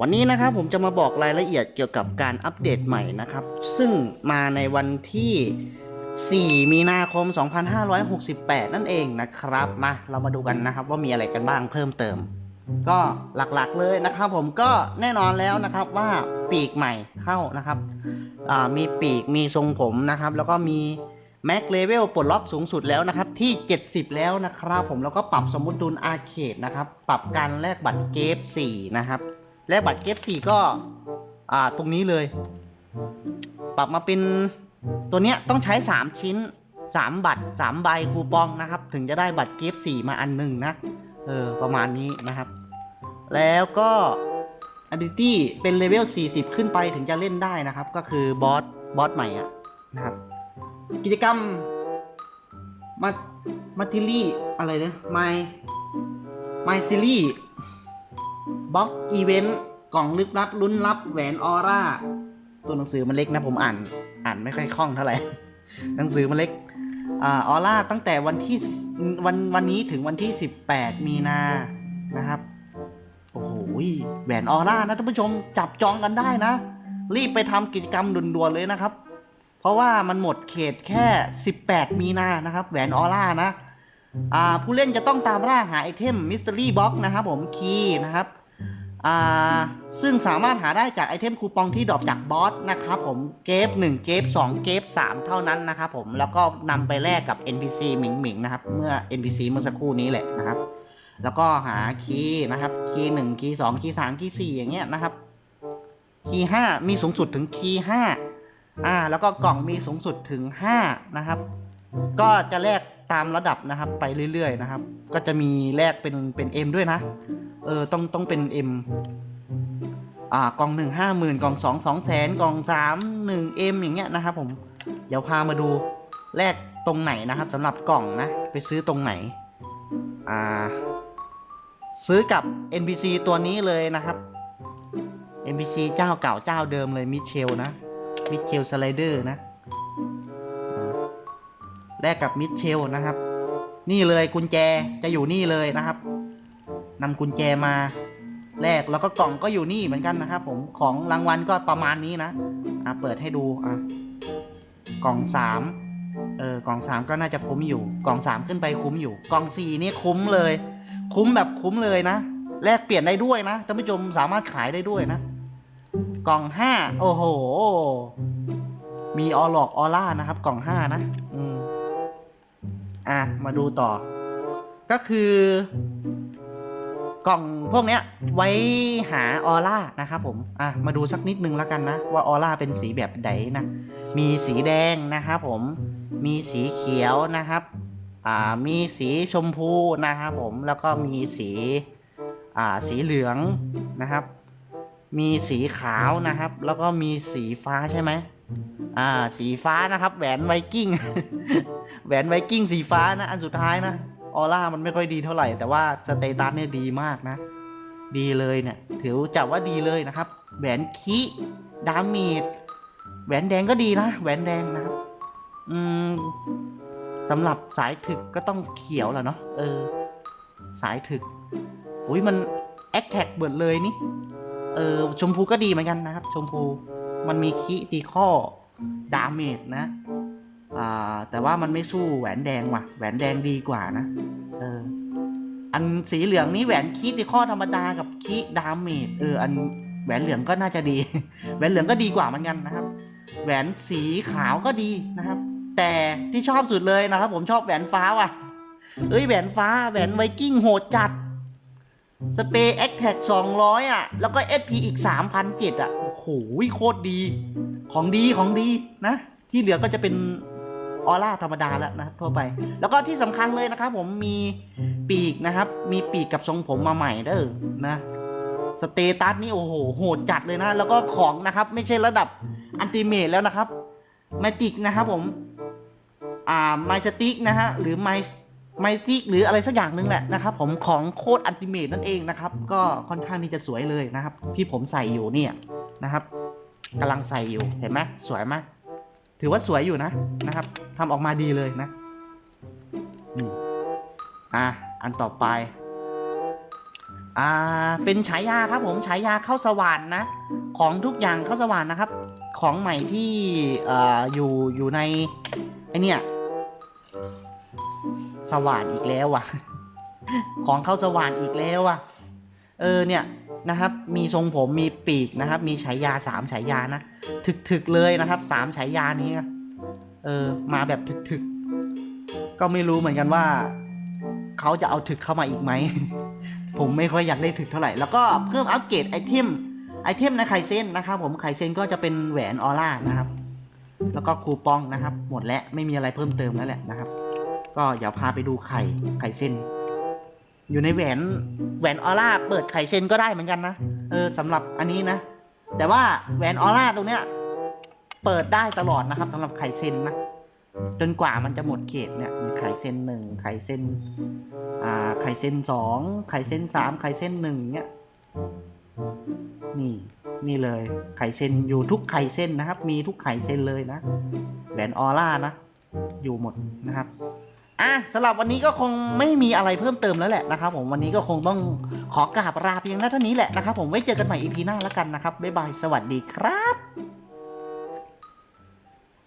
วันนี้นะครับผมจะมาบอกรายละเอียดเกี่ยวกับการอัปเดตใหม่นะครับ ซึ่งมาในวันที่ 4 มีนาคม 2568 นั่นเองนะครับมาเรามาดูกันนะครับว่ามีอะไรกันบ้างเพิ่มเติม ก็หลักๆเลยนะครับผมก็แน่นอนแล้วนะครับว่าปีกใหม่เข้านะครับมีปีกมีทรงผมนะครับ แล้วก็มีแม็กเลเวลปลดล็อกสูงสุดแล้วนะครับ ที่ 70 แล้วนะครับผมแล้วก็ปรับสมมติดุลอาร์เคดนะครับ ปรับการแลกบัตรเกฟ4นะครับ แลกบัตรเกฟ4ก็ อ่า ตรงนี้เลย ปรับมาเป็นตัวเนี้ยต้องใช้ 3 ชิ้น 3 บัตร 3 ใบคูปองนะครับ ถึงจะได้บัตรเกฟ4มาอันหนึ่งนะ เออ ประมาณนี้นะครับ แล้วก็ ability เป็นเลเวล 40 ขึ้นไปถึงจะเล่นได้นะครับ ก็คือบอส บอสใหม่อะนะครับ กิจกรรมมามาทิลี่อะไรเนี่ยไมไมซิลี่ บ็อกอีเวนต์กล่องลึกลับลุ้นลับแหวนออร่า ตัวหนังสือมันเล็กนะผมอ่าน อ่านไม่ค่อยคล่องเท่าไหร่ หนังสือมันเล็กออร่าตั้งแต่วันที่วันวันนี้ถึงวันที่ 18 มีนานะครับ โอ้โหแหวนออร่านะท่านผู้ชมจับจองกันได้นะ รีบไปทำกิจกรรมด่วนๆเลยนะครับ เพราะว่ามันหมดเขตแค่ 18 มีนานะครับแหวนออร่านะผู้เล่นจะต้องตามล่าหาไอเทมมิส t ต r รี่บ็อกนะครับผมคีย์นะครับ อ่าซึ่งสามารถหาได้จากไอเทมคูปองที่ดรอปจากบอสนะครับผมเกฟ1เกฟ2เกฟ3เท่านั้นนะครับผมแล้วก็นำไปแลกกับ NPC หมิงหมิงนะครับเมื่อ NPC เมื่อสักครู่นี้แหละนะครับ แล้วก็หาคีย์นะครับคีย์หนึ่งคีย์สองคีย์สามคีย์สี่อย่างเงี้ยนะครับคีย์ห้ามีสูงสุดถึงคีย์ห้าอ่าแล้วก็กล่องมีสูงสุดถึงห้านะครับ ก็จะแลกตามระดับนะครับไปเรื่อยๆนะครับ ก็จะมีแลกเป็นเป็น M ด้วยนะ เออต้องต้องเป็น M อ่ากล่องหนึ่งห้าหมื่นกล่องสองสองแสนกล่องสามหนึ่ง M อย่างเงี้ยนะครับผม เดี๋ยวพามาดูแลกตรงไหนนะครับสำหรับกล่องนะ ไปซื้อตรงไหน อ่า ซื้อกับ NPC ตัวนี้เลยนะครับ NPC เจ้าเก่าเจ้าเดิมเลยมิเชลนะมิเชลสไลเดอร์นะแลกกับมิเชลนะครับ นี่เลยกุญแจจะอยู่นี่เลยนะครับ นำกุญแจมาแลกแล้วก็กล่องก็อยู่นี่เหมือนกันนะครับผมของรางวัลก็ประมาณนี้นะอะเปิดให้ดูอะกล่องสามเออกล่องสามก็น่าจะคุ้มอยู่ กล่องสามขึ้นไปคุ้มอยู่ กล่องสี่นี่คุ้มเลย คุ้มแบบคุ้มเลยนะแลกเปลี่ยนได้ด้วยนะท่านผู้ชมสามารถขายได้ด้วยนะ กล่องห้าโอ้โห มีออลอกออร่านะครับ กล่องห้านะอืมอะมาดูต่อ ก็คือ กล่องพวกเนี้ยไว้หาออร่านะครับผมอะมาดูสักนิดนึงแล้วกันนะ ว่าออร่าเป็นสีแบบไหนนะ มีสีแดงนะครับผมมีสีเขียวนะครับอ่ามีสีชมพูนะครับผมแล้วก็มีสีอ่าสีเหลืองนะครับ มีสีขาวนะครับ แล้วก็มีสีฟ้าใช่ไหมอ่าสีฟ้านะครับ แหวนไวกิ้ง แหวนไวกิ้งสีฟ้านะอันสุดท้ายนะ ออร่ามันไม่ค่อยดีเท่าไหร่ แต่ว่าสเตตัสเนี่ยดีมากนะ ดีเลยเนี่ยถือจับว่าดีเลยนะครับ แหวนคีดามีดแหวนแดงก็ดีนะ แหวนแดงนะครับ อืมสำหรับสายถึกก็ต้องเขียวแหละเนาะเออ สายถึกอุ้ยมันแอคแท็กเบิดเลยนี่ เออ ชมพูก็ดีเหมือนกันนะครับ ชมพูมันมีคีตีข้อดาเมจนะ แต่ว่ามันไม่สู้แหวนแดงว่ะ แหวนแดงดีกว่านะ เออ อันสีเหลืองนี้แหวนคีตีข้อธรรมดากับคีดาเมจเออ อันแหวนเหลืองก็น่าจะดี แหวนเหลืองก็ดีกว่าเหมือนกันนะครับ แหวนสีขาวก็ดีนะครับ แต่ที่ชอบสุดเลยนะครับ ผมชอบแหวนฟ้าว่ะ เอ้ยแหวนฟ้าแหวนไวกิ้งโหดจัดสเปรย์แอคแท็ก200อะ แล้วก็ SP อีก3,007อะ โอ้โหโคตรดี ของดีของดีนะ ที่เหลือก็จะเป็น ออร่าธรรมดาแล้วนะครับทั่วไป แล้วก็ที่สำคัญเลยนะครับ ผมมีปีกนะครับ มีปีกกับทรงผมมาใหม่เด้อนะสเตตัสนี่โอ้โหโหดจัดเลยนะ แล้วก็ของนะครับ ไม่ใช่ระดับอันติเมตแล้วนะครับไมติกนะครับผมอ่าไมสติกนะฮะหรือไมไมติกหรืออะไรสักอย่างหนึ่งแหละนะครับ ผมของโคดอันติเมตนั่นเองนะครับ ก็ค่อนข้างที่จะสวยเลยนะครับ ที่ผมใส่อยู่เนี่ยนะครับกำลังใส่อยู่เห็นไหมสวยไหม ถือว่าสวยอยู่นะนะครับทำออกมาดีเลยนะอะอันต่อไป อ่า เป็นฉายาครับผมฉายาเข้าสว่านนะ ของทุกอย่างเข้าสว่านนะครับ ของใหม่ที่เอ่ออยู่อยู่ในไอเนี่ยสว่านอีกแล้วว่ะ ของเข้าสว่านอีกแล้วว่ะ เออเนี่ยนะครับ มีทรงผมมีปีกนะครับ มีฉายาสามฉายานะ ถึกๆเลยนะครับสามฉายานี้เออมาแบบถึกๆ ก็ไม่รู้เหมือนกันว่าเขาจะเอาถึกเข้ามาอีกไหม ผมไม่ค่อยอยากได้ถึกเท่าไหร่ แล้วก็เพิ่มอัปเกรดไอเทมไอเทมในไคเซนนะครับผมไคเซนก็จะเป็นแหวนออร่านะครับ แล้วก็คูปองนะครับ หมดแล้วไม่มีอะไรเพิ่มเติมแล้วแหละนะครับ ก็เดี๋ยวพาไปดูไข่ไข่เซนอยู่ในแหวนแหวนออร่าเปิดไข่เซนก็ได้เหมือนกันนะเออสำหรับอันนี้นะ แต่ว่าแหวนออร่าตรงเนี้ย เปิดได้ตลอดนะครับสำหรับไข่เซนนะจนกว่ามันจะหมดเขตเนี่ยมีไข่เซนหนึ่งไข่เซนอ่าไข่เซนสองไข่เซนสามไข่เซนหนึ่งเนี่ยนี่นี่เลย ไข่เซนอยู่ทุกไข่เส้นนะครับ มีทุกไข่เซนเลยนะแหวนออร่านะ อยู่หมดนะครับอะสำหรับวันนี้ก็คงไม่มีอะไรเพิ่มเติมแล้วแหละนะครับ ผมวันนี้ก็คงต้อง ขอกราบลาเพียงเท่านี้แหละนะครับผมไว้เจอกันใหม่ EP หน้าแล้วกันนะครับบ๊ายบายสวัสดีครับ